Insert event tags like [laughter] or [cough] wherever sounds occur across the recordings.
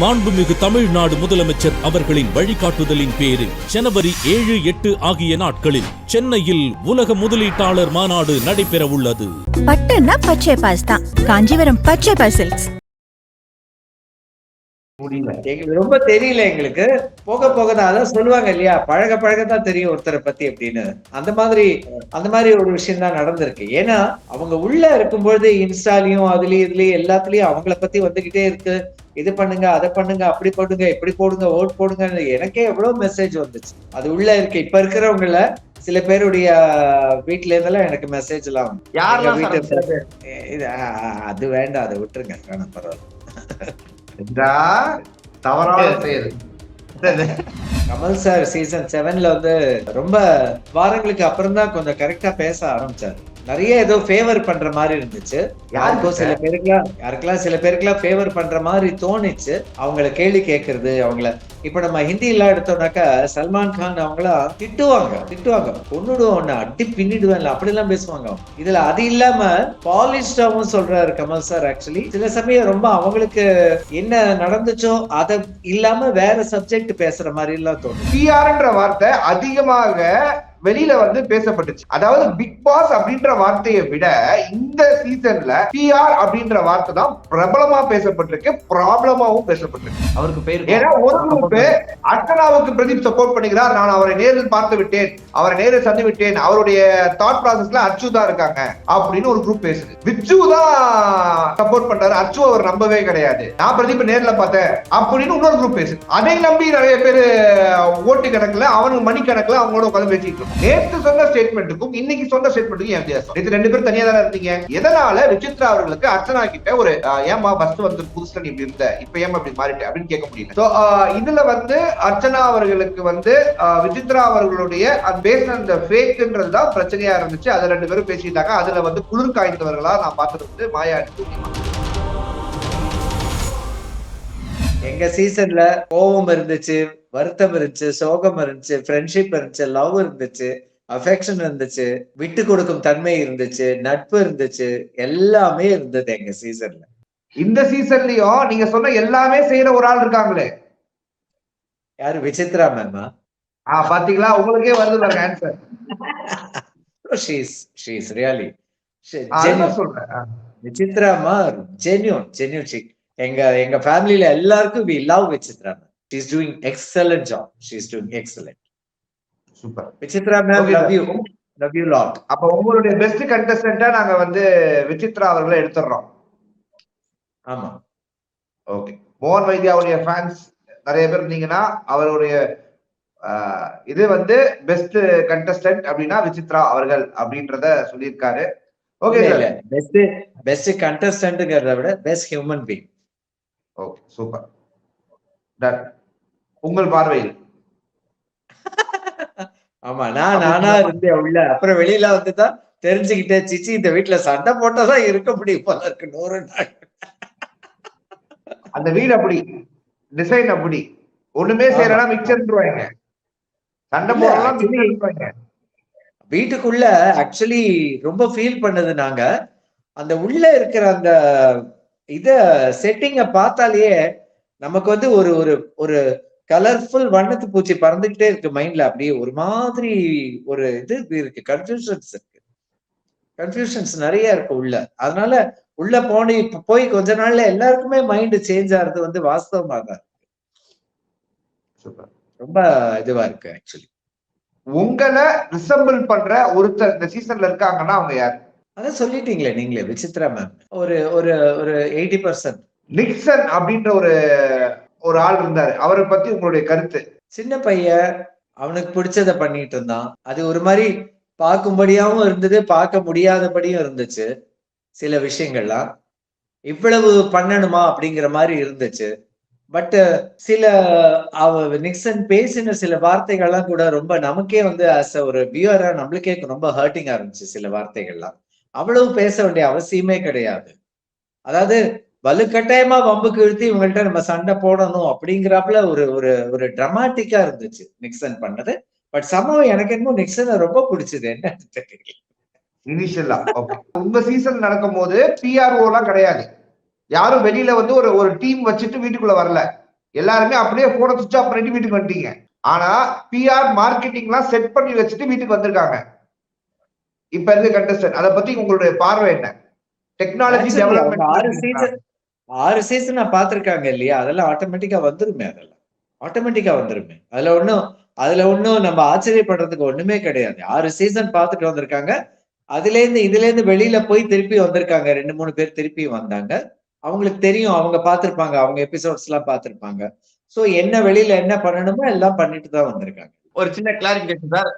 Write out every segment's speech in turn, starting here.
மாண்புமிகு தமிழ்நாடு முதலமைச்சர் அவர்களின் வழிகாட்டுதலின் பேரில் ஜனவரி ஏழு எட்டு ஆகிய நாட்களில் சென்னையில் உலக முதலீட்டாளர் மாநாடு நடைபெறவுள்ளது பட்டுன்னா பச்சை பாஸ் தான். காஞ்சிபுரம் பச்சை முடியல. எங்களுக்கு ரொம்ப தெரியல எங்களுக்கு. போக போக தான் அதான் சொல்லுவாங்க இல்லையா? பழக பழக தான் தெரியும் ஒருத்தரை பத்தி அப்படின்னு. அந்த மாதிரி அந்த மாதிரி ஒரு விஷயம் தான் நடந்திருக்கு. ஏன்னா அவங்க உள்ள இருக்கும்பொழுது இன்ஸ்டாலையும் அதுலயும் இதுலயும் எல்லாத்துலயும் அவங்கள பத்தி வந்துகிட்டே இருக்கு. இது பண்ணுங்க அதை பண்ணுங்க அப்படி பண்ணுங்க இப்படி போடுங்க ஓட் போடுங்க. எனக்கே எவ்வளவு மெசேஜ் வந்துச்சு. அது உள்ள இருக்கு. இப்ப இருக்கிறவங்கள சில பேருடைய வீட்ல இருந்தெல்லாம் எனக்கு மெசேஜ் எல்லாம் வீட்டு? இது அது வேண்டாம் அதை விட்டுருங்க. வேணாம் பரவாயில்ல. தவறான செயல். கமல் சார் சீசன் செவன்ல வந்து ரொம்ப வாரங்களுக்கு அப்புறம் தான் கொஞ்சம் கரெக்டா பேச ஆரம்பிச்சாரு. நிறைய ஏதோ ஃபேவர் பண்ற மாதிரி இருந்துச்சு. யாருக்கோ சில பேருக்குலாம் யாருக்கெல்லாம் சில பேருக்குலாம் ஃபேவர் பண்ற மாதிரி தோணுச்சு அவங்கள கேள்வி கேட்கறது அவங்கள இப்ப நம்ம ஹிந்தி எல்லாம் எடுத்தோம்னாக்கா சல்மான் கான் அவங்களாம் திட்டுவாங்க திட்டுவாங்க. கொன்னுடுவோம் உன்னை அடி பின்னிடுவேன்ல அப்படி எல்லாம் பேசுவாங்க. இதுல அது இல்லாம பாலிஷ்டாவும் சொல்றாரு கமல் சார் ஆக்சுவலி சில சமயம் ரொம்ப அவங்களுக்கு என்ன நடந்துச்சோ அதை இல்லாம வேற சப்ஜெக்ட் பேசுற மாதிரி எல்லாம் தோணும் பிஆர்ன்ற வார்த்தை அதிகமாக வெளியில வந்து பேசப்பட்டுச்சு. அதாவது பிக் பாஸ் அப்படின்ற வார்த்தையை விட இந்த சீசன்ல பிஆர் அப்படின்ற வார்த்தை தான் பிரபலமா பேசப்பட்டிருக்கு ப்ராப்ளமாவும் பேசப்பட்டிருக்கு. அவருக்கு பேர் ஏன்னா ஒரு குரூப் அர்ச்சனாவுக்கு பிரதீப் சப்போர்ட் பண்ணுகிறார் நான் அவரை நேரில் பார்த்து விட்டேன். அவரை நேரில் சந்தி விட்டேன். அவருடைய தாட் ப்ராசஸ்ல அச்சு தான் இருக்காங்க அப்படின்னு ஒரு குரூப் பேசுது. விச்சு தான் சப்போர்ட் பண்றாரு. அச்சு அவர் நம்பவே கிடையாது. நான் பிரதீப் நேர்ல பார்த்தேன் அப்படின்னு இன்னொரு குரூப் பேசுது. அதை நம்பி நிறைய பேர் ஓட்டு கணக்குல அவனுக்கு மணி கணக்குல அவங்களோட உட்காந்து பேசிட்டு நேற்று சொன்ன ஸ்டேட்மெண்ட்டுக்கும் இன்னைக்கு சொன்ன ஸ்டேட்மெண்ட்டுக்கும் ஏன் வித்தியாசம்? நேற்று ரெண்டு பேரும் தனியா தானே இருந்தீங்க. எதனால விசித்ரா அவர்களுக்கு அர்ச்சனா கிட்ட ஒரு ஏமா ஏம்மா ஃபர்ஸ்ட் வந்து புதுசுல நீ இப்படி இருந்த? இப்ப ஏமா இப்படி மாறிட்ட? அப்படின்னு கேட்க முடியல. சோ இதுல வந்து அர்ச்சனா அவர்களுக்கு வந்து ஆஹ், விசித்ரா அவர்களுடைய பேசின அந்த ஃபேக்குன்றது தான் பிரச்சனையா இருந்துச்சு. அதை ரெண்டு பேரும் பேசிட்டாங்க. அதுல வந்து குளிர் காய்ந்தவர்களா நான் பார்த்தது வந்து மாயா and எங்க சீசன்ல கோபம் இருந்துச்சு வருத்தம் இருந்துச்சு சோகம் இருந்துச்சு ஃப்ரெண்ட்ஷிப் இருந்துச்சு லவ் இருந்துச்சு அஃபெக்ஷன் இருந்துச்சு விட்டு கொடுக்கும் தன்மை இருந்துச்சு நட்பு இருந்துச்சு எல்லாமே இருந்தது எங்க சீசன்ல இந்த சீசன்லயும் நீங்க சொன்ன எல்லாமே செய்யற ஒரு ஆள் இருக்காங்களே. யாரு? விசித்ரா மேமா ஆஹ் பாத்தீங்களா? உங்களுக்கே வருது பாருங்க ஆன்சர் ஷீஸ் ஷீஸ் ரியலி சொல்றேன். விசித்ராமா ஜென்யூன் ஜென்யூன் ஷீ எங்க எங்க ஃபேமிலில எல்லாருக்கும் we love Vichitra ma'am she's doing excellent job she's doing excellent super Vichitra ma'am Okay, love. You love you lot அப்ப உங்களுடைய பெஸ்ட் கண்டஸ்டன்டா நாங்க வந்து விசித்ரா அவர்களை எடுத்துடுறோம். ஆமா. ஓகே மோகன் வைத்தியாவுடைய ஃபேன்ஸ் நிறைய பேர் இருந்தீங்கன்னா அவருடைய இது வந்து பெஸ்ட் கண்டஸ்டன்ட் அப்படின்னா விசித்ரா அவர்கள் அப்படின்றத சொல்லியிருக்காரு. ஓகே பெஸ்ட் பெஸ்ட் கண்டஸ்டன்ட்ங்கிறத விட best human being okay super done உங்கள் பார்வையில். [laughs] ஆமா நான் நானா இருந்தேன் உள்ள. அப்புறம் வெளியில வந்து தான் தெரிஞ்சுக்கிட்டேன் சிச்சி இந்த வீட்டுல சண்டை போட்டாதான் இருக்க முடியும் போல இருக்கு நூறு நாள். அந்த வீடு அப்படி டிசைன் அப்படி. ஒண்ணுமே செய்யறா மிக்சர்ன்றுவாங்க சண்டை போடலாம் வீட்டுக்குள்ள ஆக்சுவலி ரொம்ப ஃபீல் பண்ணது நாங்க. அந்த உள்ள இருக்கிற அந்த இத செட்டிங்க பார்த்தாலேயே நமக்கு வந்து ஒரு ஒரு ஒரு கலர்ஃபுல் வண்ணத்து பூச்சி பறந்துகிட்டே இருக்கு மைண்ட்ல அப்படியே ஒரு மாதிரி ஒரு இது இருக்கு. கன்ஃபியூஷன்ஸ் இருக்கு. கன்ஃபியூஷன்ஸ் நிறைய இருக்கு உள்ள. அதனால உள்ள போனி போய் கொஞ்ச நாள்ல எல்லாருக்குமே மைண்ட் சேஞ்ச் ஆகுறது வந்து வாஸ்தவமா தான் சூப்பர். ரொம்ப இதுவா இருக்கு ஆக்சுவலி உங்களை ரிசம்பிள் பண்ற ஒருத்தர் இந்த சீசன்ல இருக்காங்கன்னா அவங்க யார்? அதான் சொல்லிட்டீங்களே நீங்களே விசித்ரா மேம் ஒரு ஒரு ஒரு எயிட்டி பர்சன்ட் நிக்சன் அப்படின்ற ஒரு ஒரு ஆள் இருந்தாரு. அவரை பத்தி உங்களுடைய கருத்து? சின்ன பையன் அவனுக்கு பிடிச்சத பண்ணிட்டு இருந்தான். அது ஒரு மாதிரி பார்க்கும்படியாவும் இருந்தது பார்க்க முடியாதபடியும் இருந்துச்சு சில விஷயங்கள்லாம். இவ்வளவு பண்ணணுமா அப்படிங்கிற மாதிரி இருந்துச்சு. பட் சில அவ நிக்சன் பேசின சில வார்த்தைகள்லாம் கூட ரொம்ப நமக்கே வந்து அஸ் ஒரு வியூவரா நம்மளுக்கே ரொம்ப ஹர்ட்டிங்கா இருந்துச்சு சில வார்த்தைகள்லாம். அவ்வளவு பேச வேண்டிய அவசியமே கிடையாது. அதாவது வலுக்கட்டாயமா வம்புக்கு இழுத்து இவங்கள்ட்ட நம்ம சண்டை போடணும் அப்படிங்கிறாப்புல ஒரு ஒரு ஒரு ட்ரமாட்டிக்கா இருந்துச்சு நிக்சன் பண்ணது. பட் சம்பவம் எனக்கு என்னமோ நிக்சனை ரொம்ப பிடிச்சது. என்ன தெரியல. இனிஷியலா உங்க சீசன் நடக்கும் போது பிஆர்ஓ எல்லாம் கிடையாது. யாரும் வெளியில வந்து ஒரு ஒரு டீம் வச்சுட்டு வீட்டுக்குள்ள வரல. எல்லாருமே அப்படியே போன சுவிச் ஆஃப் பண்ணிட்டு வீட்டுக்கு வந்துட்டீங்க. ஆனா பிஆர் மார்க்கெட்டிங் எல்லாம் செட் பண்ணி வச்சுட்டு வீட்டுக்கு வந்திருக்காங்க. இப்ப இருக்க கண்டஸ்டன்ட் அதை பத்தி உங்களுடைய பார்வை என்ன? டெக்னாலஜி அவங்க ஆறு டெவலப்மெண்ட் சீசன் ஆறு சீசன் பாத்திருக்காங்க இல்லையா? அதெல்லாம் ஆட்டோமேட்டிக்கா வந்துருமே அதெல்லாம். ஆட்டோமேட்டிக்கா வந்துருமே. அதுல ஒண்ணும் அதுல ஒண்ணும் நம்ம ஆச்சரியப்படுறதுக்கு ஒண்ணுமே கிடையாது. ஆறு சீசன் பார்த்துட்டு வந்திருக்காங்க. அதுல இருந்து இதுல இருந்து வெளியில போய் திருப்பி வந்திருக்காங்க. ரெண்டு மூணு பேர் திருப்பி வந்தாங்க. அவங்களுக்கு தெரியும். அவங்க பார்த்திருப்பாங்க. அவங்க எபிசோட்ஸ் எல்லாம் பார்த்திருப்பாங்க. சோ என்ன வெளியில என்ன பண்ணணுமோ எல்லாம் பண்ணிட்டு தான் வந்திருக்காங்க. ஒரு சின்ன கிளாரிபிகேஷன் சார்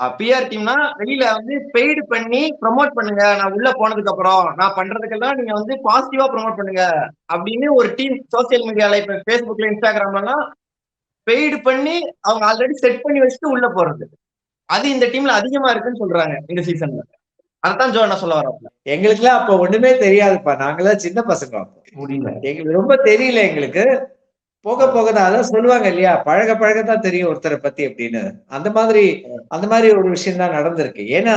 பிஆர் டீம்னா வெளியில வந்து பெய்டு பண்ணி ப்ரோமோட் பண்ணுங்க. நான் உள்ள போனதுக்கு அப்புறம் நான் பண்றதுக்கெல்லாம் நீங்க வந்து பாசிட்டிவா ப்ரோமோட் பண்ணுங்க அப்படின்னு ஒரு டீம் சோசியல் மீடியால இப்ப ஃபேஸ்புக்ல இன்ஸ்டாகிராம்லாம் பெய்டு பண்ணி அவங்க ஆல்ரெடி செட் பண்ணி வச்சுட்டு உள்ள போறது. அது இந்த டீம்ல அதிகமா இருக்குன்னு சொல்றாங்க இந்த சீசன்ல அதான் ஜோ என்ன சொல்ல வர எங்களுக்குலாம் அப்ப ஒண்ணுமே தெரியாதுப்பா. நாங்களாம் சின்ன பசங்க முடியல. எங்களுக்கு ரொம்ப தெரியல எங்களுக்கு. போக போக தான் அதான் சொல்லுவாங்க இல்லையா? பழக பழக தான் தெரியும் ஒருத்தரை பத்தி அப்படின்னு. அந்த மாதிரி அந்த மாதிரி ஒரு விஷயம் தான் நடந்திருக்கு. ஏன்னா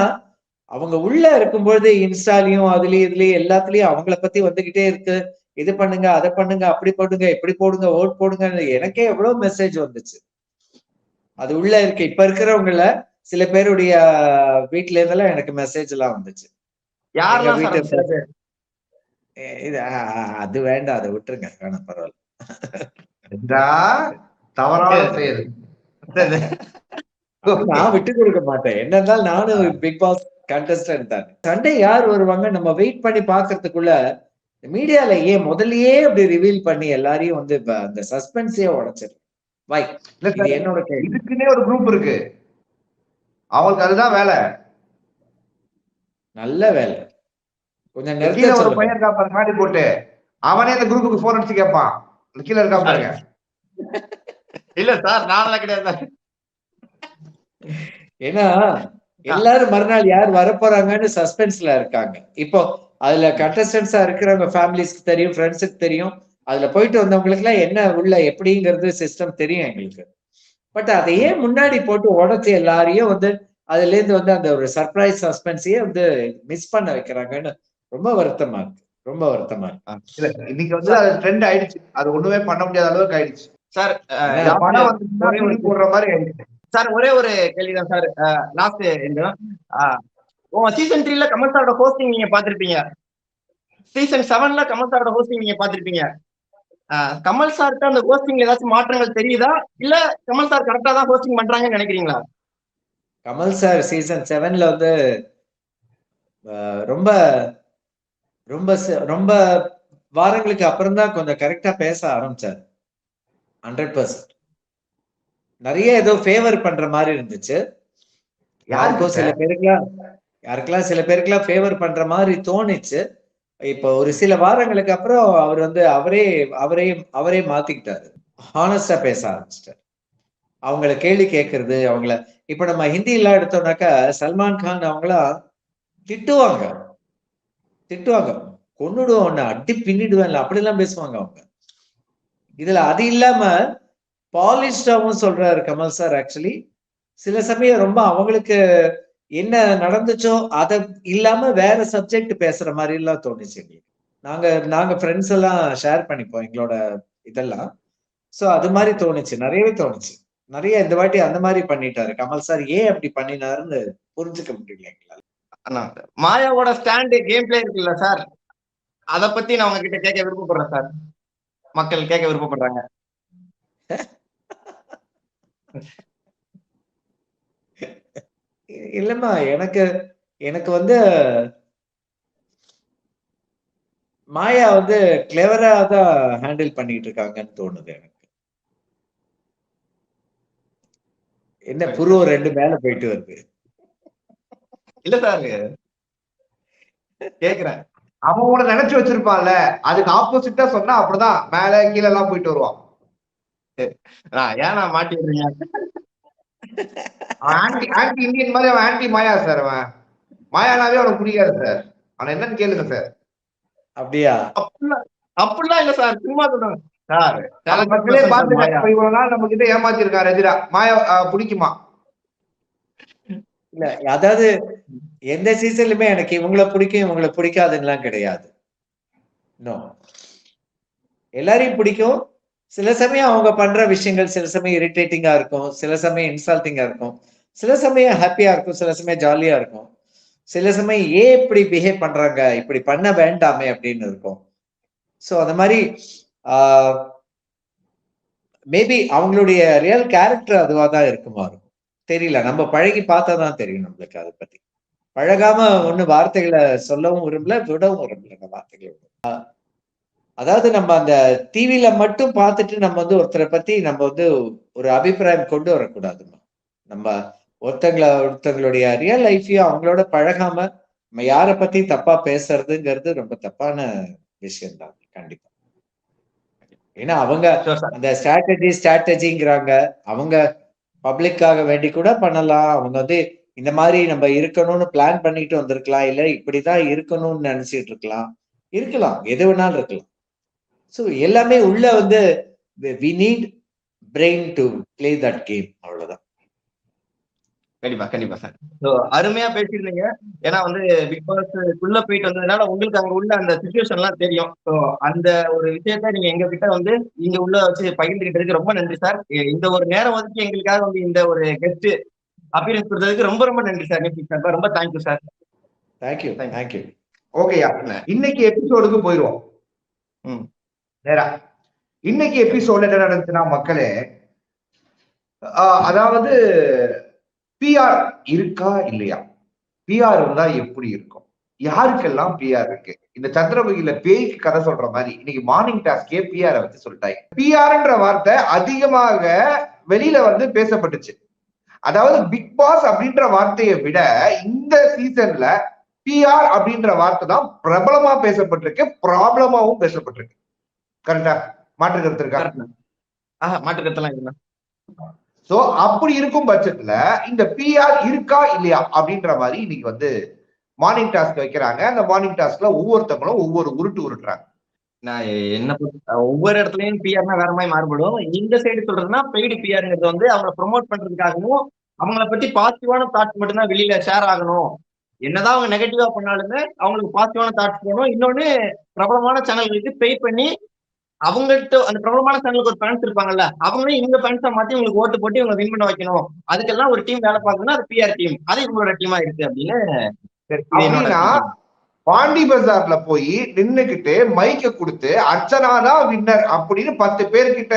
அவங்க உள்ள இருக்கும்பொழுது இன்ஸ்டாலையும் அதுலயும் இதுலயும் எல்லாத்துலயும் அவங்கள பத்தி வந்துகிட்டே இருக்கு. இது பண்ணுங்க அதை பண்ணுங்க அப்படி போடுங்க இப்படி போடுங்க ஓட் போடுங்க. எனக்கே எவ்வளவு மெசேஜ் வந்துச்சு. அது உள்ள இருக்கு. இப்ப இருக்கிறவங்கள சில பேருடைய வீட்ல இருந்தெல்லாம் எனக்கு மெசேஜ் எல்லாம் வந்துச்சு. இது அது வேண்டாம் அதை விட்டுருங்க. வேணாம் பரவாயில்ல. தவறான செயல். நான் விட்டு கொடுக்க மாட்டேன். என்ன இருந்தாலும் நானும் பிக் பாஸ் கண்டஸ்டன்ட் தான். சண்டே யார் வருவாங்க? நம்ம வெயிட் பண்ணி பாக்குறதுக்குள்ள மீடியால ஏன் முதல்லயே அப்படி ரிவீல் பண்ணி எல்லாரையும் வந்து அந்த சஸ்பென்ஸே உடைச்சிரு வை என்னோட இதுக்குன்னே ஒரு குரூப் இருக்கு. அவங்களுக்கு அதுதான் வேலை. நல்ல வேலை. கொஞ்சம் ஒரு பையன் இருக்கா பாருங்க மாடி போட்டு. அவனே அந்த குரூப்புக்கு போன் அடிச்சு கேட்பான். கீழே இருக்கா பாருங்க. இல்ல சார் நானெல்லாம் கிடையாது ஏன்னா எல்லாரும் மறுநாள் யார் வரப்போறாங்கன்னு சஸ்பென்ஸ்ல இருக்காங்க. இப்போ அதுல கண்டஸ்டன்ஸா இருக்கிறவங்க ஃபேமிலிஸ்க்கு தெரியும் ஃப்ரெண்ட்ஸுக்கு தெரியும். அதுல போயிட்டு வந்தவங்களுக்கு எல்லாம் என்ன உள்ள எப்படிங்கிறது சிஸ்டம் தெரியும் எங்களுக்கு. பட் அதை ஏன் முன்னாடி போட்டு உடைச்சு எல்லாரையும் வந்து அதுல இருந்து வந்து அந்த ஒரு சர்ப்ரைஸ் சஸ்பென்ஸையே வந்து மிஸ் பண்ண வைக்கிறாங்கன்னு ரொம்ப வருத்தமா இருக்கு. ரொம்ப வருத்தமா இருக்கு. இல்ல இன்னைக்கு வந்து அது ட்ரெண்ட் ஆயிடுச்சு. அது ஒண்ணுமே பண்ண முடியாத அளவுக்கு ஆயிடுச்சு. சார் போடுற மாதிரி ஆயிடுச்சு. சார் ஒரே ஒரு கேள்விதான் சார். லாஸ்ட் சீசன் த்ரீல கமல் சாரோட ஹோஸ்டிங் நீங்க பாத்திருப்பீங்க சீசன் செவன்ல கமல் சாரோட ஹோஸ்டிங் நீங்க பாத்திருப்பீங்க கமல் சார்கிட்ட அந்த ஹோஸ்டிங்ல ஏதாச்சும் மாற்றங்கள் தெரியுதா? இல்ல கமல் சார் கரெக்டா தான் ஹோஸ்டிங் பண்றாங்கன்னு நினைக்கிறீங்களா? கமல் சார் சீசன் செவன்ல வந்து ரொம்ப ரொம்ப ரொம்ப வாரங்களுக்கு அப்புறம் தான் கொஞ்சம் கரெக்டா பேச ஆரம்பிச்சார். ஹண்ட்ரட் பர்சன்ட் நிறைய ஏதோ ஃபேவர் பண்ற மாதிரி இருந்துச்சு. யாருக்கும் சில பேருக்குலாம் யாருக்கெல்லாம் சில பேருக்குலாம் ஃபேவர் பண்ற மாதிரி தோணுச்சு. இப்போ ஒரு சில வாரங்களுக்கு அப்புறம் அவர் வந்து அவரே அவரே அவரே மாத்திக்கிட்டாரு. ஹானஸ்டா பேச ஆரம்பிச்சிட்டாரு. அவங்கள கேள்வி கேட்கறது அவங்கள இப்ப நம்ம ஹிந்திலாம் எடுத்தோம்னாக்கா சல்மான் கான் அவங்களாம் திட்டுவாங்க. திட்டுவாங்க. கொன்னுடுவோம் உன்னை அடி பின்னிடுவேன்ல அப்படிலாம் பேசுவாங்க அவங்க. இதுல அது இல்லாம பாலிஷ்டாவும் சொல்றாரு கமல் சார் ஆக்சுவலி சில சமயம் ரொம்ப அவங்களுக்கு என்ன நடந்துச்சோ அதை இல்லாம வேற சப்ஜெக்ட் பேசுற மாதிரி எல்லாம் தோணுச்சு எங்களுக்கு. நாங்க நாங்க ஃப்ரெண்ட்ஸ் எல்லாம் ஷேர் பண்ணிப்போம் எங்களோட இதெல்லாம். சோ அது மாதிரி தோணுச்சு நிறையவே தோணுச்சு. நிறைய இந்த வாட்டி அந்த மாதிரி பண்ணிட்டாரு. கமல் சார் ஏன் அப்படி பண்ணினாருன்னு புரிஞ்சுக்க முடியல எங்களால். மாயாவோட ஸ்டாண்டு கேம் பிளே இருக்குல்ல சார் அத பத்தி நான் உங்ககிட்ட கேட்க விருப்பப்படுறேன் சார் மக்கள் கேட்க விருப்பப்படுறாங்க. [laughs] இல்லம்மா எனக்கு எனக்கு வந்து மாயா வந்து கிளவரா தான் ஹேண்டில் பண்ணிட்டு இருக்காங்கன்னு தோணுது எனக்கு. என்ன புருவம் ரெண்டு மேல போயிட்டு வருது. இல்ல சார் கேக்குறேன். அவன் உன நினைச்சு வச்சிருப்பான்ல. அதுக்கு ஆப்போசிட்டா சொன்னா அப்படிதான் மேல கீழே எல்லாம் போயிட்டு வருவான். ஏன் நான் மாட்டி விடுறீங்க ஆன்டி ஆன்டி இந்தியன் மாதிரி அவன் ஆன்டி மாயா சார் அவன். மாயானாவே அவனுக்கு பிடிக்காது சார் அவன் என்னன்னு கேளுங்க சார் அப்படியா? அப்படிலாம் அப்படிலாம் இல்ல சார் சும்மா சொல்றேன். சார் பாத்துக்க இவ்வளவு நாள் நம்ம கிட்ட ஏமாத்திருக்காரு எதிரா. மாயா பிடிக்குமா? இல்ல அதாவது எந்த சீசன்லயுமே எனக்கு இவங்கள பிடிக்கும் இவங்கள பிடிக்காதுன்னுலாம் கிடையாது. நோ எல்லாரையும் பிடிக்கும். சில சமயம் அவங்க பண்ற விஷயங்கள் சில சமயம் இரிட்டேட்டிங்கா இருக்கும். சில சமயம் இன்சல்ட்டிங்கா இருக்கும். சில சமயம் ஹாப்பியா இருக்கும். சில சமயம் ஜாலியா இருக்கும். சில சமயம் ஏன் இப்படி பிஹேவ் பண்றாங்க? இப்படி பண்ண வேண்டாமே அப்படின்னு இருக்கும். ஸோ அந்த மாதிரி மேபி அவங்களுடைய ரியல் கேரக்டர் அதுவா தான் இருக்குமா இருக்கும் தெரியல. நம்ம பழகி பார்த்தா தான் தெரியும் நம்மளுக்கு அதை பத்தி. பழகாம ஒண்ணு வார்த்தைகளை சொல்லவும் விரும்பல விடவும் விரும்பல அந்த வார்த்தைகளை அதாவது நம்ம அந்த டிவில மட்டும் பார்த்துட்டு நம்ம வந்து ஒருத்தரை பத்தி நம்ம வந்து ஒரு அபிப்பிராயம் கொண்டு வரக்கூடாதுமா? நம்ம ஒருத்தங்கள ஒருத்தங்களுடைய ரியல் லைஃபையும் அவங்களோட பழகாம நம்ம யாரை பத்தி தப்பா பேசுறதுங்கிறது ரொம்ப தப்பான விஷயம் தான் கண்டிப்பா. ஏன்னா அவங்க. அந்த ஸ்ட்ராட்டஜி ஸ்ட்ராட்டஜிங்கிறாங்க அவங்க பப்ளிக்காக வேண்டி கூட பண்ணலாம். அவங்க வந்து இந்த மாதிரி நம்ம இருக்கணும்னு பிளான் பண்ணிட்டு வந்திருக்கலாம். இல்ல இப்படிதான் இருக்கணும்னு நினைச்சிட்டு இருக்கலாம். இருக்கலாம். எது வேணாலும் இருக்கலாம். ஸோ எல்லாமே உள்ள வந்து we need brain to play that game அவ்வளவுதான். கண்டிப்பா கண்டிப்பா சார் ஸோ அருமையா பேசியிருந்தீங்க. ஏன்னா வந்து பிக் பாஸ் உள்ள போயிட்டு வந்ததுனால உங்களுக்கு அங்க உள்ள அந்த சுச்சுவேஷன் எல்லாம் தெரியும். ஸோ அந்த ஒரு விஷயத்த நீங்க எங்க கிட்ட வந்து இங்க உள்ள வச்சு பகிர்ந்துகிட்டதுக்கு ரொம்ப நன்றி சார் இந்த ஒரு நேரம் ஒதுக்கி எங்களுக்காக வந்து இந்த ஒரு கெஸ்ட் அப்பியரன்ஸ் கொடுத்ததுக்கு ரொம்ப ரொம்ப நன்றி சார் சார் ரொம்ப thank you sir thank you thank you ஓகேயா இன்னைக்கு எபிசோடுக்கு போயிருவோம். ம். நேரா. இன்னைக்கு எபிசோட்ல என்ன நடந்துச்சுன்னா மக்களே ஆஹ் அதாவது பிஆர் இருக்கா இல்லையா? பிஆர் இருந்தா எப்படி இருக்கும்? யாருக்கெல்லாம் பிஆர் இருக்கு? இந்த சந்திரமுகில பேய்க்கு கதை சொல்ற மாதிரி இன்னைக்கு மார்னிங் டாஸ்கே பிஆர் வச்சு சொல்லிட்டாங்க பிஆர்ன்ற வார்த்தை அதிகமாக வெளியில வந்து பேசப்பட்டுச்சு. அதாவது பிக் பாஸ் அப்படின்ற வார்த்தையை விட இந்த சீசன்ல பிஆர் அப்படின்ற வார்த்தை தான் பிரபலமா பேசப்பட்டிருக்கு ப்ராப்ளமாவும் பேசப்பட்டிருக்கு. கரெக்டா மாற்று கருத்து இருக்கா? ஆஹ் மாற்றுக்கத்தெல்லாம் சோ அப்படி இருக்கும் பட்சத்துல இந்த பிஆர் இருக்கா இல்லையா அப்படின்ற மாதிரி இன்னைக்கு வந்து மார்னிங் டாஸ்க் வைக்கிறாங்க. அந்த மார்னிங் டாஸ்க்ல ஒவ்வொருத்தவங்களும் ஒவ்வொரு உருட்டு உருட்டுறாங்க. நான் என்ன ஒவ்வொரு இடத்துலயும் பிஆர்னா வேற மாதிரி மாறுபடும். இந்த சைடு சொல்றதுன்னா பெய்டு பிஆர்ங்கிறது வந்து அவங்கள ப்ரொமோட் பண்றதுக்காகவும் அவங்கள பத்தி பாசிட்டிவான தாட்ஸ் மட்டும்தான் வெளியில ஷேர் ஆகணும். என்னதான் அவங்க நெகட்டிவா பண்ணாலுமே அவங்களுக்கு பாசிட்டிவான தாட்ஸ் போகணும் இன்னொன்னு பிரபலமான சேனல்களுக்கு பே பண்ணி அவங்கள்ட்ட அந்த பிரபலமான சேனலுக்கு ஒரு ஃபேன்ஸ் இருப்பாங்கல்ல அவங்களே இவங்க ஃபேன்ஸா மாத்தி உங்களுக்கு ஓட்டு போட்டு இவங்க வின் பண்ண வைக்கணும். அதுக்கெல்லாம் ஒரு டீம் வேலை பார்க்கணும்னா அது பிஆர் டீம் அது இவங்களோட டீமா இருக்கு அப்படின்னு. பாண்டி பஜார்ல போய் நின்னுக்கிட்டு மைக்க கொடுத்து அர்ச்சனா தான் வின்னர் அப்படின்னு பத்து பேர்கிட்ட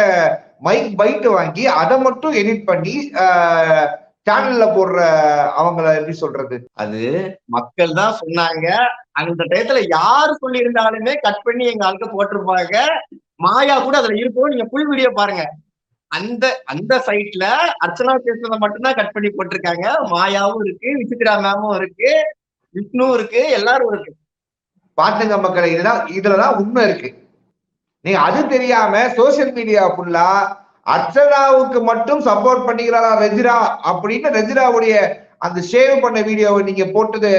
மைக் பைட் வாங்கி அதை மட்டும் எடிட் பண்ணி சேனல்ல போடுற அவங்கள எப்படி சொல்றது? அது மக்கள் தான் சொன்னாங்க. அந்த டயத்துல யாரு சொல்லி இருந்தாலுமே கட் பண்ணி எங்க ஆளுக்கு போட்டிருப்பாங்க. மாயா கூட அதுல இருக்கும். நீங்க புல் வீடியோ பாருங்க. அந்த அந்த சைட்ல அர்ச்சனா பேசுறதை மட்டும்தான் கட் பண்ணி போட்டிருக்காங்க. மாயாவும் இருக்கு விசித்ரா மேமும் இருக்கு விஷ்ணுவும் இருக்கு எல்லாரும் இருக்கு. பாத்துங்க மக்களை இதுதான் இதுலதான் உண்மை இருக்கு. நீங்க அது தெரியாம சோசியல் மீடியா ஃபுல்லா அர்ச்சனாவுக்கு மட்டும் சப்போர்ட் பண்ணிக்கிறாரா ரெஜிரா அப்படின்னு ரெஜிராவுடைய அந்த ஷேவ் பண்ண வீடியோவை நீங்க போட்டது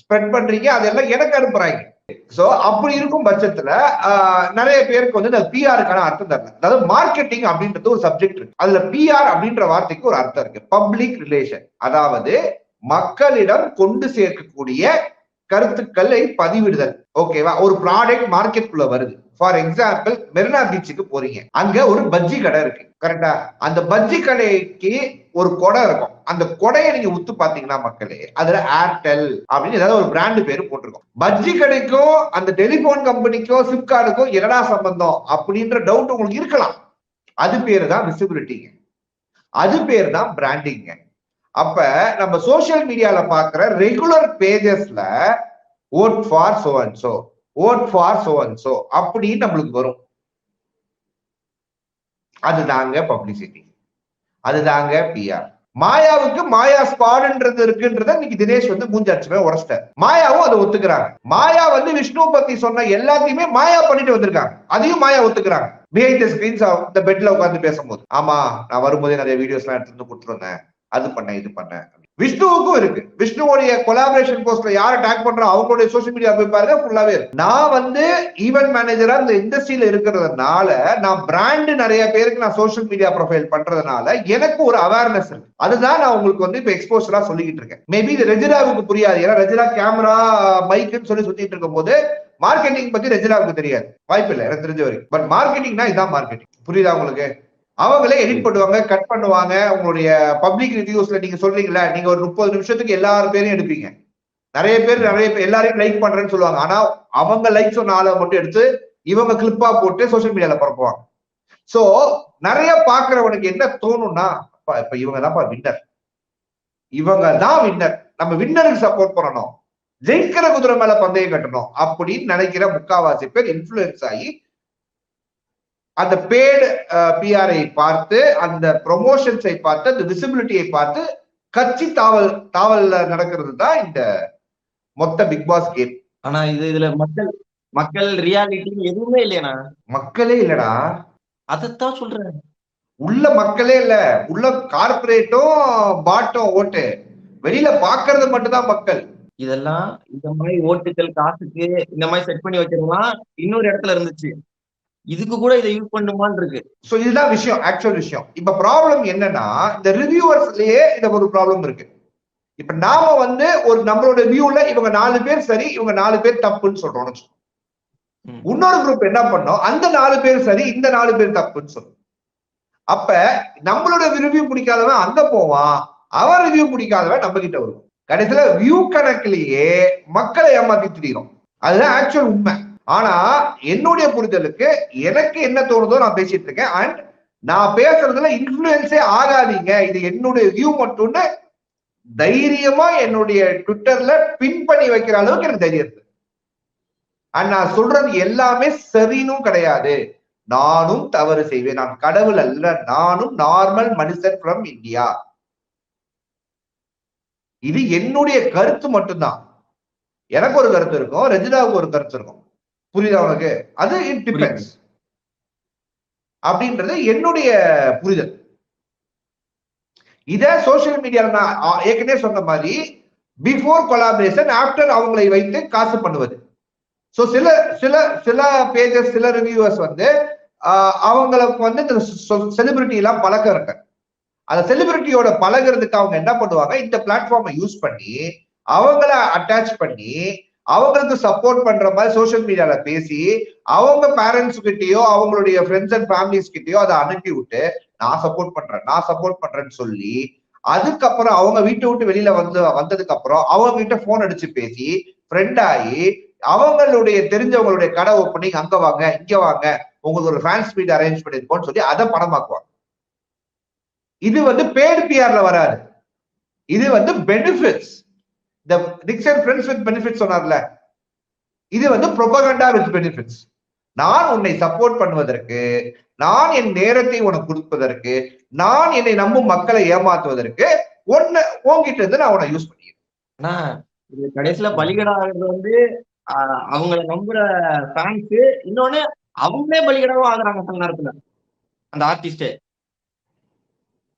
ஸ்ப்ரெட் பண்றீங்க அதெல்லாம் எனக்கு அனுப்புறாங்க. சோ அப்படி இருக்கும் பட்சத்துல ஆஹ், நிறைய பேருக்கு வந்து இந்த பிஆருக்கான அர்த்தம் தரல அதாவது மார்க்கெட்டிங் அப்படின்றது ஒரு சப்ஜெக்ட் இருக்கு. அதுல பிஆர் அப்படின்ற வார்த்தைக்கு ஒரு அர்த்தம் இருக்கு. பப்ளிக் ரிலேஷன் அதாவது மக்களிடம் கொண்டு சேர்க்கக்கூடிய கருத்துக்களை பதிவிடுதல். ஓகேவா ஒரு ப்ராடக்ட் மார்க்கெட்டுக்குள்ள வருது. ஃபார் எக்ஸாம்பிள் மெரினா பீச்சுக்கு போறீங்க. அங்க ஒரு பஜ்ஜி கடை இருக்கு. கரெக்டா அந்த பஜ்ஜி கடைக்கு ஒரு கொடை இருக்கும். அந்த கொடையை நீங்க உத்து பாத்தீங்கன்னா மக்களே அதுல ஏர்டெல் அப்படின்னு ஏதாவது ஒரு பிராண்டு பேரு போட்டிருக்கோம். பஜ்ஜி கடைக்கும் அந்த டெலிபோன் கம்பெனிக்கும் சிப்கார்டுக்கும் என்னடா சம்பந்தம் அப்படின்ற டவுட் உங்களுக்கு இருக்கலாம். அது பேரு தான் விசிபிலிட்டிங்க அது பேர் தான் பிராண்டிங்க அப்ப நம்ம சோசியல் மீடியால பாக்குற regular பேஜஸ்ல vote for so and so vote for so and so அப்படின்னு நம்மளுக்கு வரும் அதுதாங்க பப்ளிசிட்டி அதுதாங்க பிஆர் மாயாவுக்கு மாயா ஸ்பாடுன்றது இருக்குன்றத இன்னைக்கு தினேஷ் வந்து மூஞ்சாச்சுமே உடச்சிட்டார் மாயாவும் அதை ஒத்துக்கிறாங்க. மாயா வந்து விஷ்ணு பத்தி சொன்ன எல்லாத்தையுமே மாயா பண்ணிட்டு வந்திருக்காங்க. அதையும் மாயா ஒத்துக்கிறாங்க. பிஹைண்ட் த ஸ்கிரீன்ஸ் இந்த பெட்ல உட்காந்து பேசும்போது. ஆமா நான் வரும்போதே நிறைய வீடியோஸ் எல்லாம் எடுத்து வந்து கொடுத்துருந்தேன். அது பண்ணேன் இது பண்ணேன் விஷ்ணுவுக்கும் இருக்கு. விஷ்ணுவோடைய கொலாபரேஷன் போஸ்ட்ல யாரை அட்டாக் பண்றோம் அவங்களுடைய சோஷியல் மீடியா போய் பாருங்க ஃபுல்லாவே இருக்கு. நான் வந்து ஈவென்ட் மேனேஜரா இந்த இண்டஸ்ட்ரியில இருக்கிறதுனால நான் பிராண்டு நிறைய பேருக்கு நான் சோஷியல் மீடியா ப்ரொஃபைல் பண்றதுனால எனக்கு ஒரு அவேர்னஸ் இருக்கு. அதுதான் நான் உங்களுக்கு வந்து இப்ப எக்ஸ்போசரா சொல்லிக்கிட்டு இருக்கேன். மேபி இது ரெஜிராவுக்கு புரியாது. ஏன்னா ரெஜிரா கேமரா மைக்குன்னு சொல்லி சுத்திட்டு இருக்கும் போது மார்க்கெட்டிங் பத்தி ரெஜிராவுக்கு தெரியாது. வாய்ப்பு இல்லை எனக்கு தெரிஞ்ச வரைக்கும். பட் மார்க்கெட்டிங்னா இதான் மார்க்கெட்டிங் புரியுதா உங்களுக்கு? அவங்களே எடிட் பண்ணுவாங்க கட் பண்ணுவாங்க. உங்களுடைய பப்ளிக் ரிவ்யூஸ்ல நீங்க சொல்றீங்களா நீங்க ஒரு முப்பது நிமிஷத்துக்கு எல்லாரும் பேரையும் எடுப்பீங்க. நிறைய பேர் நிறைய பேர் எல்லாரையும் லைக் பண்றேன்னு சொல்லுவாங்க. ஆனா அவங்க லைக் சொன்ன ஆளை மட்டும் எடுத்து இவங்க கிளிப்பா போட்டு சோஷியல் மீடியால பரப்புவாங்க. சோ நிறைய பாக்குறவனுக்கு என்ன தோணும்னா அப்பா, இப்ப இவங்க தான்ப்பா வின்னர் இவங்க தான் வின்னர் நம்ம வின்னருக்கு சப்போர்ட் பண்ணணும். ஜெயிக்கிற குதிரை மேல பந்தயம் கட்டணும் அப்படின்னு நினைக்கிற முக்காவாசி பேர் இன்ஃபுளுன்ஸ் ஆகி அந்த பேடு பிஆரை பார்த்து அந்த ப்ரொமோஷன்ஸை பார்த்து அந்த விசிபிலிட்டியை பார்த்து கட்சி தாவல் தாவல்ல நடக்கிறது தான் இந்த மொத்த பிக் பாஸ் கேம் ஆனா இது இதுல மக்கள் மக்கள் ரியாலிட்டி எதுவுமே இல்லையாண்ணா. மக்களே இல்லடா. அதைத்தான் சொல்றேன். உள்ள மக்களே இல்ல. உள்ள கார்பரேட்டும் பாட்டும் ஓட்டு. வெளியில பாக்குறது மட்டும்தான் மக்கள். இதெல்லாம் இந்த மாதிரி ஓட்டுகள் காசுக்கு இந்த மாதிரி செட் பண்ணி வச்சிருக்கலாம். இன்னொரு இடத்துல இருந்துச்சு. இதுக்கு கூட இதை யூஸ் பண்ணுமான்னு இருக்கு. சோ இதுதான் விஷயம் ஆக்சுவல் விஷயம். இப்ப ப்ராப்ளம் என்னன்னா இந்த ரிவ்யூவர்ஸ்லயே இந்த ஒரு ப்ராப்ளம் இருக்கு. இப்ப நாம வந்து ஒரு நம்மளோட வியூல இவங்க நாலு பேர் சரி இவங்க நாலு பேர் தப்புன்னு சொல்றோம்னு. இன்னொரு குரூப் என்ன பண்ணோம்? அந்த நாலு பேர் சரி இந்த நாலு பேர் தப்புன்னு சொல்லும் அப்ப நம்மளோட ரிவ்யூ பிடிக்காதவன் அங்க போவான் அவன் ரிவ்யூ பிடிக்காதவன் நம்ம கிட்ட வருவான். கடைசியில வியூ கணக்குலயே மக்களை ஏமாத்தி திரியும் அதுதான் ஆக்சுவல் உண்மை. ஆனா என்னுடைய புரிதலுக்கு எனக்கு என்ன தோணுதோ நான் பேசிட்டு இருக்கேன். அண்ட் நான் பேசுறதுல இன்ஃபுளுன்ஸே ஆகாதீங்க. இது என்னுடைய வியூ மட்டும்னு தைரியமா என்னுடைய ட்விட்டர்ல பின் பண்ணி வைக்கிற அளவுக்கு எனக்கு தைரியம் இருக்கு. அண்ட் நான் சொல்றது எல்லாமே சரினும் கிடையாது. நானும் தவறு செய்வேன். நான் கடவுள் அல்ல. நானும் நார்மல் மனுஷன் ஃப்ரம் இந்தியா இது என்னுடைய கருத்து மட்டும்தான். எனக்கு ஒரு கருத்து இருக்கும். ரெஜினாவுக்கு ஒரு கருத்து இருக்கும். புரியுதா உனக்கு? அது இட் டிபெண்ட்ஸ் அப்படின்றது என்னுடைய புரிதல். இத சோசியல் மீடியால நான் ஏற்கனவே சொன்ன மாதிரி பிஃபோர் கொலாபரேஷன் ஆஃப்டர் அவங்களை வைத்து காசு பண்ணுவது. சோ சில சில சில பேஜஸ் சில ரிவ்யூவர்ஸ் வந்து அவங்களுக்கு வந்து இந்த செலிபிரிட்டி எல்லாம் பழக்கம் இருக்கு. அந்த செலிபிரிட்டியோட பழகுறதுக்கு அவங்க என்ன பண்ணுவாங்க? இந்த பிளாட்ஃபார்மை யூஸ் பண்ணி அவங்கள அட்டாச் பண்ணி அவங்களுக்கு சப்போர்ட் பண்ற மாதிரி சோஷியல் மீடியால பேசி அவங்க பேரண்ட்ஸ் கிட்டயோ அவங்களுடைய ஃப்ரெண்ட்ஸ் அண்ட் ஃபேமிலிஸ் கிட்டயோ அதை அனுப்பி விட்டு நான் சப்போர்ட் பண்றேன் நான் சப்போர்ட் பண்றேன்னு சொல்லி அதுக்கப்புறம் அவங்க வீட்டை விட்டு வெளியில வந்து வந்ததுக்கு அப்புறம் அவங்க கிட்ட போன் அடிச்சு பேசி ஃப்ரெண்ட் ஆகி அவங்களுடைய தெரிஞ்சவங்களுடைய கடை ஓப்பனிங் அங்க வாங்க இங்க வாங்க உங்களுக்கு ஒரு ஃபேன்ஸ் மீட் அரேஞ்ச் பண்ணிருக்கோம்னு சொல்லி அதை படமாக்குவாங்க இது வந்து பேடு பிஆர்ல வராது. இது வந்து பெனிஃபிட்ஸ் இந்த டிக்சன் ஃப்ரெண்ட்ஸ் வித் பெனிஃபிட்ஸ் சொன்னார்ல. இது வந்து ப்ரொபகண்டா வித் பெனிஃபிட்ஸ் நான் உன்னை சப்போர்ட் பண்ணுவதற்கு நான் என் நேரத்தை உனக்கு கொடுப்பதற்கு நான் என்னை நம்பும் மக்களை ஏமாத்துவதற்கு ஒன்னு ஓங்கிட்டு இருந்து நான் உன்னை யூஸ் பண்ணிக்கிறேன். ஆனா இது கடைசியில பலிகடா ஆகுறது வந்து அவங்கள நம்புற ஃபேன்ஸ் இன்னொன்னு அவங்களே பலிகடாவும் ஆகுறாங்க சில நேரத்துல. அந்த ஆர்டிஸ்டே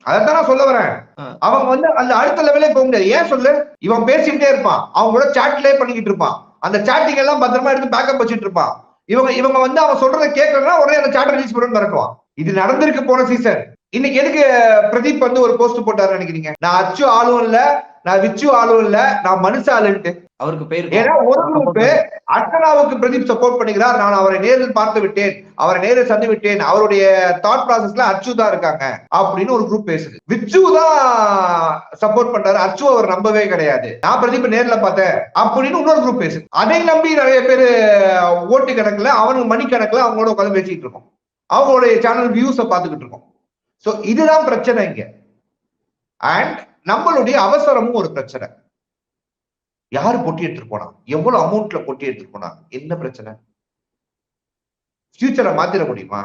அதைத்தான் நான் சொல்ல வரேன். அவங்க வந்து அந்த அடுத்த லெவலே போக முடியாது. ஏன் சொல்லு? இவன் பேசிக்கிட்டே இருப்பான். அவங்க கூட சாட்லயே பண்ணிக்கிட்டு இருப்பான். அந்த சாட்டிங் எல்லாம் பத்திரமா எடுத்து பேக்கப் வச்சுட்டு இருப்பான். இவங்க இவங்க வந்து அவன் சொல்றதை கேட்கலன்னா உடனே அந்த சாட் ரிலீஸ் பண்ணு மிரட்டுவான். இது நடந்திருக்கு போன சீசன் இன்னைக்கு எதுக்கு பிரதீப் வந்து ஒரு போஸ்ட் போட்டாரு நினைக்கிறீங்க? நான் அச்சு ஆளும் இல்ல நான் விச்சு ஆளும் இல்ல நான் மனுஷ ஆளுன்ட்டு அவருக்கு பேர் ஏன்னா ஒரு குரூப் அர்ச்சனாவுக்கு பிரதீப் சப்போர்ட் பண்ணுகிறார் நான் அவரை நேரில் பார்த்து விட்டேன். அவரை நேரில் சந்தி விட்டேன். அவருடைய தாட் ப்ராசஸ்ல அச்சு தான் இருக்காங்க அப்படின்னு ஒரு குரூப் பேசுது. விச்சு தான் சப்போர்ட் பண்றாரு. அச்சு அவர் நம்பவே கிடையாது. நான் பிரதீப் நேர்ல பார்த்தேன் அப்படின்னு இன்னொரு குரூப் பேசுது. அதை நம்பி நிறைய பேர் ஓட்டு கணக்குல அவனுக்கு மணி கணக்குல அவங்களோட உட்காந்து பேசிட்டு இருக்கோம். அவங்களுடைய சேனல் வியூஸை பார்த்துக்கிட்டு இருக்கோம். சோ இதுதான் பிரச்சனை இங்க. அண்ட் நம்மளுடைய அவசரமும் ஒரு பிரச்சனை. யாரு பொட்டி எடுத்துட்டு போனா? எவ்வளவு அமௌண்ட்ல பொட்டி எடுத்துட்டு போனா? என்ன பிரச்சனை? ஃபியூச்சரை மாத்திர முடியுமா?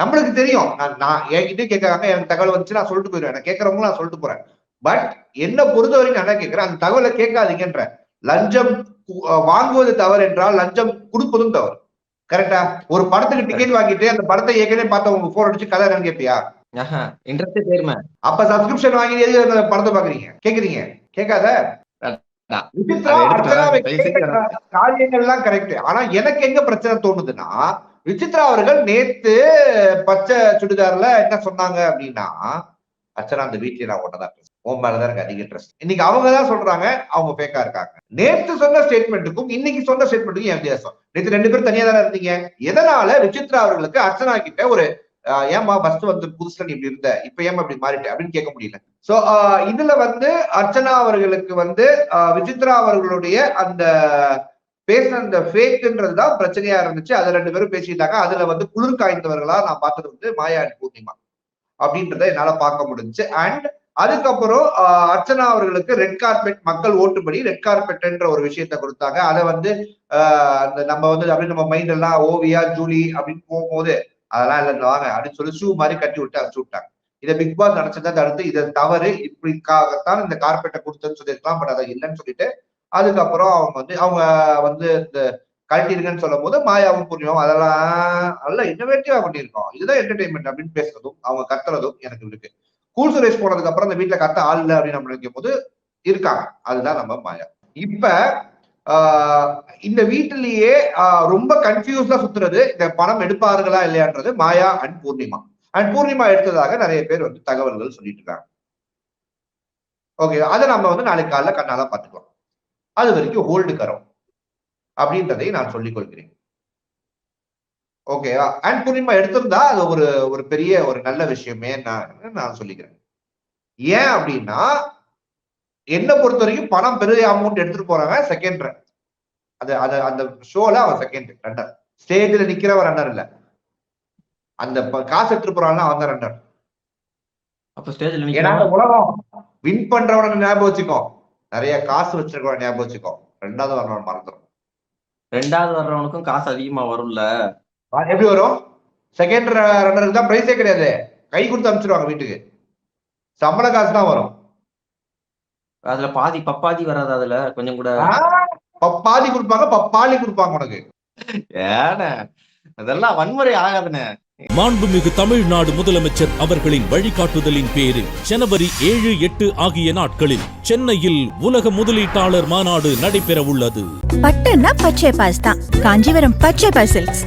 நம்மளுக்கு தெரியும். நான் நான் என்கிட்ட கேட்கறாங்க எனக்கு தகவல் வந்துச்சு நான் சொல்லிட்டு போயிடுவேன். நான் கேட்கறவங்களும் நான் சொல்லிட்டு போறேன். பட் என்ன பொறுத்த வரைக்கும் நான் கேட்கிறேன்? அந்த தகவலை கேட்காதீங்கன்ற. லஞ்சம் வாங்குவது தவறு என்றால் லஞ்சம் கொடுப்பதும் தவறு. கரெக்டா ஒரு படத்துக்கு டிக்கெட் வாங்கிட்டு அந்த படத்தை ஏற்கனவே பார்த்தவங்க போன் அடிச்சு கதை என்னன்னு கேட்பியா? இன்ட்ரெஸ்ட் தேர்மை அப்ப சப்ஸ்கிரிப்ஷன் வாங்கி எதுக்கு அந்த படத்தை பாக்குறீங்க கேக்குறீங்க கேட்காத? காரியங்கள்லாம் கரெக்ட் ஆனா எனக்கு எங்க பிரச்சனை தோணுதுன்னா விசித்ரா அவர்கள் நேத்து பச்சை சுடிதார்ல என்ன சொன்னாங்க அப்படின்னா அர்ச்சனா அந்த வீட்டுல நான் பேசுறேன் உன் மேலதான் எனக்கு அதிக ட்ரஸ்ட் இன்னைக்கு அவங்க தான் சொல்றாங்க அவங்க ஃபேக்கா இருக்காங்க. நேத்து சொன்ன ஸ்டேட்மெண்ட்டுக்கும் இன்னைக்கு சொன்ன ஸ்டேட்மெண்ட்டுக்கும் ஏன் வித்தியாசம். நேத்து ரெண்டு பேரும் தனியா தானே இருந்தீங்க. எதனால விசித்ரா அவர்களுக்கு அர்ச்சனா கிட்ட ஒரு ஏமா ஏம்மா ஃபர்ஸ்ட் வந்து புதுசுல நீ இப்படி இருந்த? இப்ப ஏமா இப்படி மாறிட்ட? அப்படின்னு கேட்க முடியல. சோ இதுல வந்து அர்ச்சனா அவர்களுக்கு வந்து விசித்ரா அவர்களுடைய அந்த பேசின அந்த ஃபேக்குன்றது தான் பிரச்சனையா இருந்துச்சு. அது ரெண்டு பேரும் பேசிட்டாங்க. அதுல வந்து குளிர் காய்ந்தவர்களா நான் பார்த்தது வந்து மாயாடி பூர்ணிமா அப்படின்றத என்னால பார்க்க முடிஞ்சுச்சு. அண்ட் அதுக்கப்புறம் அர்ச்சனா அவர்களுக்கு ரெட் கார்பெட் மக்கள் ஓட்டுபடி ரெட் கார்பெட்ன்ற ஒரு விஷயத்த கொடுத்தாங்க. அதை வந்து அந்த நம்ம வந்து அப்படி நம்ம மைண்ட் எல்லாம் ஓவியா ஜூலி அப்படின்னு போகும்போது அதெல்லாம் இல்லை வாங்க அப்படின்னு சொல்லி ஷூ மாதிரி கட்டி விட்டு அனுப்பிச்சு விட்டாங்க. இதை பிக் பாஸ் நினைச்சதா தடுத்து இதை தவறு இப்படிக்காகத்தான் இந்த கார்பெட்டை கொடுத்தேன்னு சொல்லியிருக்கலாம் பட் அதை இல்லைன்னு சொல்லிட்டு அதுக்கப்புறம் அவங்க வந்து அவங்க வந்து இந்த கழட்டிருங்கன்னு சொல்லும் போது மாயாவும் புரியும் அதெல்லாம் நல்லா இன்னோவேட்டிவா பண்ணியிருக்கோம். இதுதான் என்டர்டைன்மெண்ட் அப்படின்னு பேசுறதும் அவங்க கத்துறதும் எனக்கு இருக்கு. கூல் சுரேஷ் போனதுக்கு அப்புறம் இந்த வீட்டுல கத்த ஆள் இல்லை அப்படின்னு நம்ம நினைக்கும் போது இருக்காங்க. அதுதான் நம்ம மாயா. இப்ப இந்த வீட்டிலேயே ரொம்ப கன்ஃபியூஸ்டா சுத்துறது இந்த பணம் எடுப்பார்களா இல்லையான்றது மாயா அண்ட் பூர்ணிமா. அண்ட் பூர்ணிமா எடுத்ததாக நிறைய பேர் வந்து தகவல்கள் சொல்லிட்டு இருக்காங்க. ஓகே அதை நம்ம வந்து நாளைக்கு காலைல கண்ணால பார்த்துக்கலாம். அது வரைக்கும் ஹோல்டு கரோம். அப்படின்றதை நான் சொல்லிக் கொள்கிறேன். ஓகேவா அண்ட் பூர்ணிமா எடுத்திருந்தா அது ஒரு ஒரு பெரிய ஒரு நல்ல விஷயமே நான் நான் சொல்லிக்கிறேன். ஏன் அப்படின்னா என்ன பொறுத்த வரைக்கும் பணம் பெரிய அமௌண்ட் எடுத்துட்டு போறவன் செகண்ட் ரன் அது அது அந்த ஷோல அவன் செகண்ட் ரன்னர் ஸ்டேஜ்ல நிக்கிறவன் ரன்னர் இல்ல. அந்த காசு எடுத்துட்டு போறான்ல அவன் தான் ரன்னர் அப்ப ஸ்டேஜ்ல ஏன்னா உலகம் வின் பண்றவன ஞாபகம் வச்சுக்கோ. நிறைய காசு வச்சிருக்கவன ஞாபகம் வச்சுக்கோ. ரெண்டாவது வரணும் மறந்துடும் ரெண்டாவது வர்றவனுக்கும் காசு அதிகமா வரும்ல? எப்படி வரும்? செகண்ட் ரன்னருக்கு தான் பிரைஸே கிடையாது. கை கொடுத்து அனுப்பிச்சிருவாங்க வீட்டுக்கு. சம்பள காசு தான் வரும். அதுல பாதி பப்பாதி வராது அதுல. கொஞ்சம் கூட பப்பாதி கொடுப்பாங்க பப்பாளி கொடுப்பாங்க உனக்கு. ஏன? அதெல்லாம் வன்முறை ஆகாதுண்ணே. மாண்புமிகு தமிழ்நாடு முதலமைச்சர் அவர்களின் வழிகாட்டுதலின் பேரில் ஜனவரி ஏழு எட்டு ஆகிய நாட்களில் சென்னையில் உலக முதலீட்டாளர் மாநாடு நடைபெறவுள்ளது. பட்டுன்னா பச்சை பாஸ் தான். காஞ்சிபுரம் பச்சை பாஸ் சில்க்ஸ்.